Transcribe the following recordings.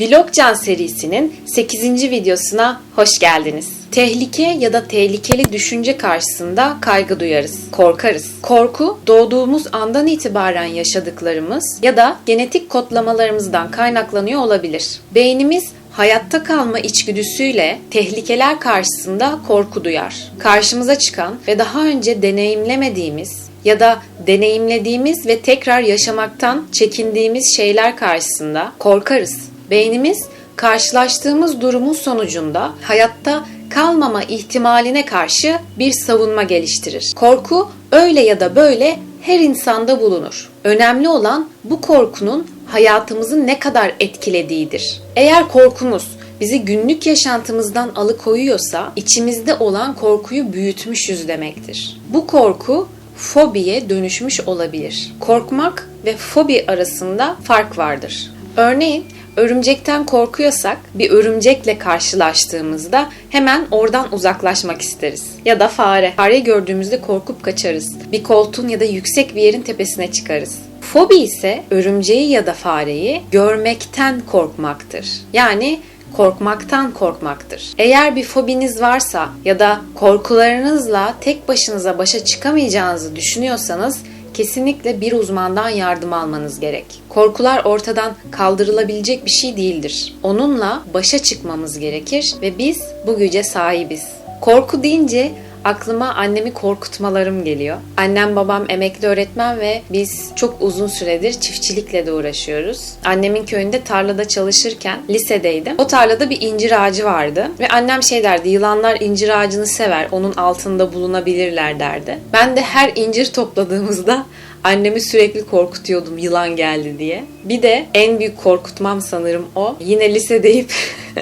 Vlogcan serisinin 8. videosuna hoş geldiniz. Tehlike ya da tehlikeli düşünce karşısında kaygı duyarız, korkarız. Korku doğduğumuz andan itibaren yaşadıklarımız ya da genetik kodlamalarımızdan kaynaklanıyor olabilir. Beynimiz hayatta kalma içgüdüsüyle tehlikeler karşısında korku duyar. Karşımıza çıkan ve daha önce deneyimlemediğimiz ya da deneyimlediğimiz ve tekrar yaşamaktan çekindiğimiz şeyler karşısında korkarız. Beynimiz karşılaştığımız durumun sonucunda hayatta kalmama ihtimaline karşı bir savunma geliştirir. Korku öyle ya da böyle her insanda bulunur. Önemli olan bu korkunun hayatımızı ne kadar etkilediğidir. Eğer korkumuz bizi günlük yaşantımızdan alıkoyuyorsa içimizde olan korkuyu büyütmüşüz demektir. Bu korku fobiye dönüşmüş olabilir. Korkmak ve fobi arasında fark vardır. Örneğin örümcekten korkuyorsak bir örümcekle karşılaştığımızda hemen oradan uzaklaşmak isteriz. Ya da fare. Fareyi gördüğümüzde korkup kaçarız. Bir koltuğun ya da yüksek bir yerin tepesine çıkarız. Fobi ise örümceği ya da fareyi görmekten korkmaktır. Yani korkmaktan korkmaktır. Eğer bir fobiniz varsa ya da korkularınızla tek başınıza başa çıkamayacağınızı düşünüyorsanız kesinlikle bir uzmandan yardım almanız gerek. Korkular ortadan kaldırılabilecek bir şey değildir. Onunla başa çıkmamız gerekir ve biz bu güce sahibiz. Korku deyince aklıma annemi korkutmalarım geliyor. Annem babam emekli öğretmen ve biz çok uzun süredir çiftçilikle de uğraşıyoruz. Annemin köyünde tarlada çalışırken lisedeydim. O tarlada bir incir ağacı vardı ve annem şey derdi yılanlar incir ağacını sever onun altında bulunabilirler derdi. Ben de her incir topladığımızda Annemi sürekli korkutuyordum yılan geldi diye. Bir de en büyük korkutmam sanırım o. Yine lisedeyip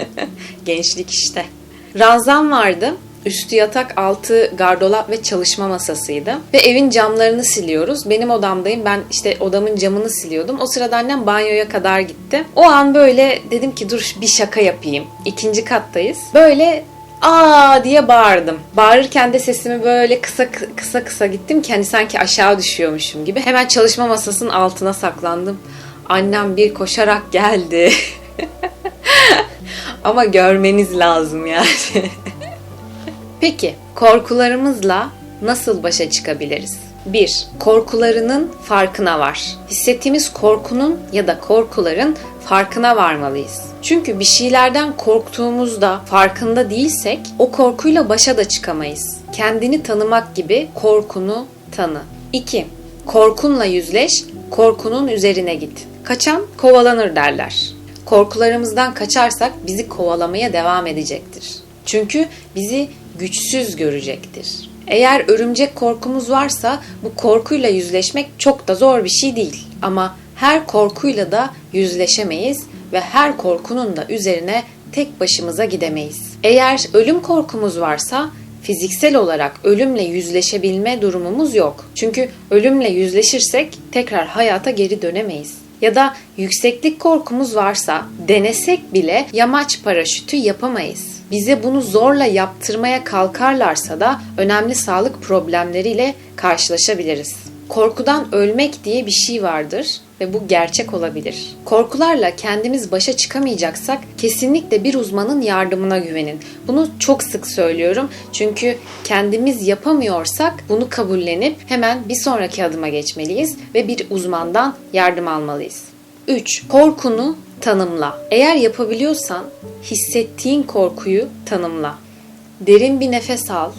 gençlik işte. Ranzam vardı. Üstü yatak, altı gardolap ve çalışma masasıydı. Ve evin camlarını siliyoruz. Benim odamdayım. Ben işte odamın camını siliyordum. O sırada annem banyoya kadar gitti. O an böyle dedim ki dur bir şaka yapayım. İkinci kattayız. Böyle aa diye bağırdım. Bağırırken de sesimi böyle kısa kısa kısa gittim ki hani sanki aşağı düşüyormuşum gibi. Hemen çalışma masasının altına saklandım. Annem bir koşarak geldi. Ama görmeniz lazım yani. Peki korkularımızla nasıl başa çıkabiliriz? 1. Korkularının farkına var. Hissettiğimiz korkunun ya da korkuların farkına varmalıyız. Çünkü bir şeylerden korktuğumuzda farkında değilsek o korkuyla başa da çıkamayız. Kendini tanımak gibi korkunu tanı. 2. Korkunla yüzleş, korkunun üzerine git. Kaçan kovalanır derler. Korkularımızdan kaçarsak bizi kovalamaya devam edecektir. Çünkü bizi güçsüz görecektir. Eğer örümcek korkumuz varsa bu korkuyla yüzleşmek çok da zor bir şey değil. Ama her korkuyla da yüzleşemeyiz ve her korkunun da üzerine tek başımıza gidemeyiz. Eğer ölüm korkumuz varsa fiziksel olarak ölümle yüzleşebilme durumumuz yok. Çünkü ölümle yüzleşirsek tekrar hayata geri dönemeyiz. Ya da yükseklik korkumuz varsa denesek bile yamaç paraşütü yapamayız. Bize bunu zorla yaptırmaya kalkarlarsa da önemli sağlık problemleriyle karşılaşabiliriz. Korkudan ölmek diye bir şey vardır ve bu gerçek olabilir. Korkularla kendimiz başa çıkamayacaksak kesinlikle bir uzmanın yardımına güvenin. Bunu çok sık söylüyorum çünkü kendimiz yapamıyorsak bunu kabullenip hemen bir sonraki adıma geçmeliyiz ve bir uzmandan yardım almalıyız. 3. Korkunu tanımla. Eğer yapabiliyorsan hissettiğin korkuyu tanımla. Derin bir nefes al.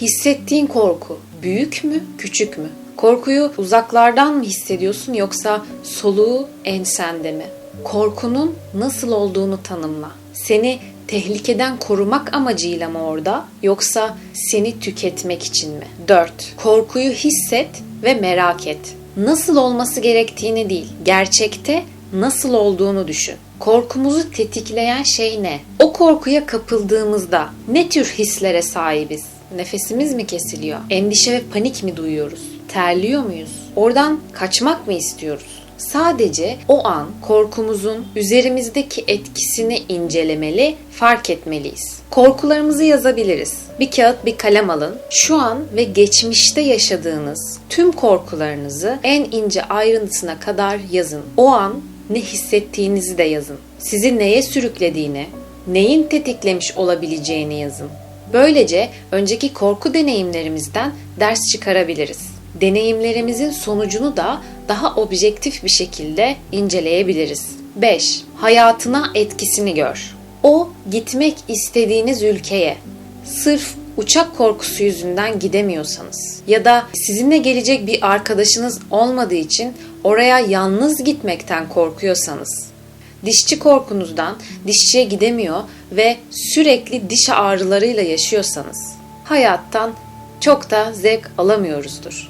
Hissettiğin korku büyük mü, küçük mü? Korkuyu uzaklardan mı hissediyorsun yoksa soluğu ensende mi? Korkunun nasıl olduğunu tanımla. Seni tehlikeden korumak amacıyla mı orada yoksa seni tüketmek için mi? 4. Korkuyu hisset ve merak et. Nasıl olması gerektiğini değil, gerçekte nasıl olduğunu düşün. Korkumuzu tetikleyen şey ne? O korkuya kapıldığımızda ne tür hislere sahibiz? Nefesimiz mi kesiliyor? Endişe ve panik mi duyuyoruz? Terliyor muyuz? Oradan kaçmak mı istiyoruz? Sadece o an korkumuzun üzerimizdeki etkisini incelemeli, fark etmeliyiz. Korkularımızı yazabiliriz. Bir kağıt, bir kalem alın. Şu an ve geçmişte yaşadığınız tüm korkularınızı en ince ayrıntısına kadar yazın. O an ne hissettiğinizi de yazın. sizi neye sürüklediğini, neyin tetiklemiş olabileceğini yazın. Böylece önceki korku deneyimlerimizden ders çıkarabiliriz. Deneyimlerimizin sonucunu da daha objektif bir şekilde inceleyebiliriz. 5. Hayatına etkisini gör. O gitmek istediğiniz ülkeye sırf uçak korkusu yüzünden gidemiyorsanız ya da sizinle gelecek bir arkadaşınız olmadığı için oraya yalnız gitmekten korkuyorsanız dişçi korkunuzdan dişçiye gidemiyor ve sürekli diş ağrılarıyla yaşıyorsanız hayattan çok da zevk alamıyoruzdur.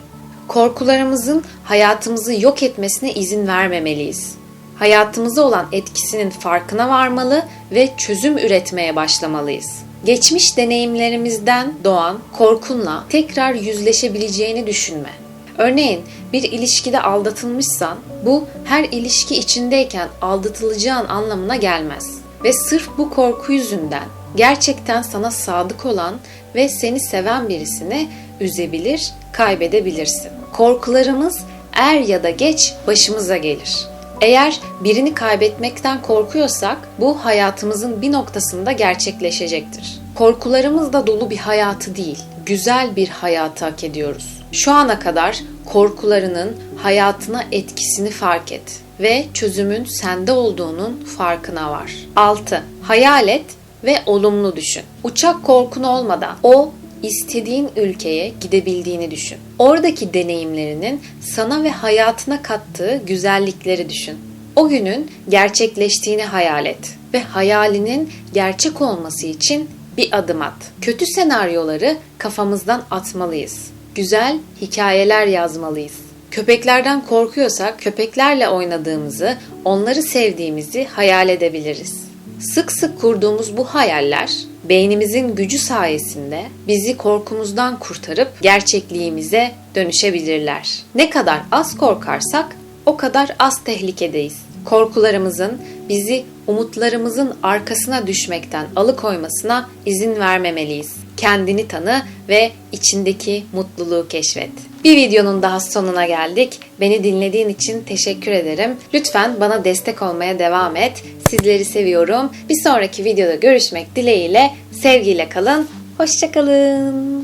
Korkularımızın hayatımızı yok etmesine izin vermemeliyiz. Hayatımıza olan etkisinin farkına varmalı ve çözüm üretmeye başlamalıyız. Geçmiş deneyimlerimizden doğan korkunla tekrar yüzleşebileceğini düşünme. Örneğin bir ilişkide aldatılmışsan bu her ilişki içindeyken aldatılacağın anlamına gelmez. Ve sırf bu korku yüzünden gerçekten sana sadık olan ve seni seven birisini üzebilir, kaybedebilirsin. Korkularımız er ya da geç başımıza gelir. Eğer birini kaybetmekten korkuyorsak bu hayatımızın bir noktasında gerçekleşecektir. Korkularımızla dolu bir hayatı değil, güzel bir hayatı hak ediyoruz. Şu ana kadar korkularının hayatına etkisini fark et ve çözümün sende olduğunun farkına var. 6. Hayal et ve olumlu düşün. Uçak korkun olmadan o istediğin ülkeye gidebildiğini düşün. Oradaki deneyimlerinin sana ve hayatına kattığı güzellikleri düşün. O günün gerçekleştiğini hayal et ve hayalinin gerçek olması için bir adım at. Kötü senaryoları kafamızdan atmalıyız. Güzel hikayeler yazmalıyız. Köpeklerden korkuyorsak köpeklerle oynadığımızı, onları sevdiğimizi hayal edebiliriz. Sık sık kurduğumuz bu hayaller beynimizin gücü sayesinde bizi korkumuzdan kurtarıp gerçekliğimize dönüşebilirler. Ne kadar az korkarsak o kadar az tehlikedeyiz. Korkularımızın bizi umutlarımızın arkasına düşmekten alıkoymasına izin vermemeliyiz. Kendini tanı ve içindeki mutluluğu keşfet. Bir videonun daha sonuna geldik. Beni dinlediğin için teşekkür ederim. Lütfen bana destek olmaya devam et. Sizleri seviyorum. Bir sonraki videoda görüşmek dileğiyle. Sevgiyle kalın. Hoşçakalın.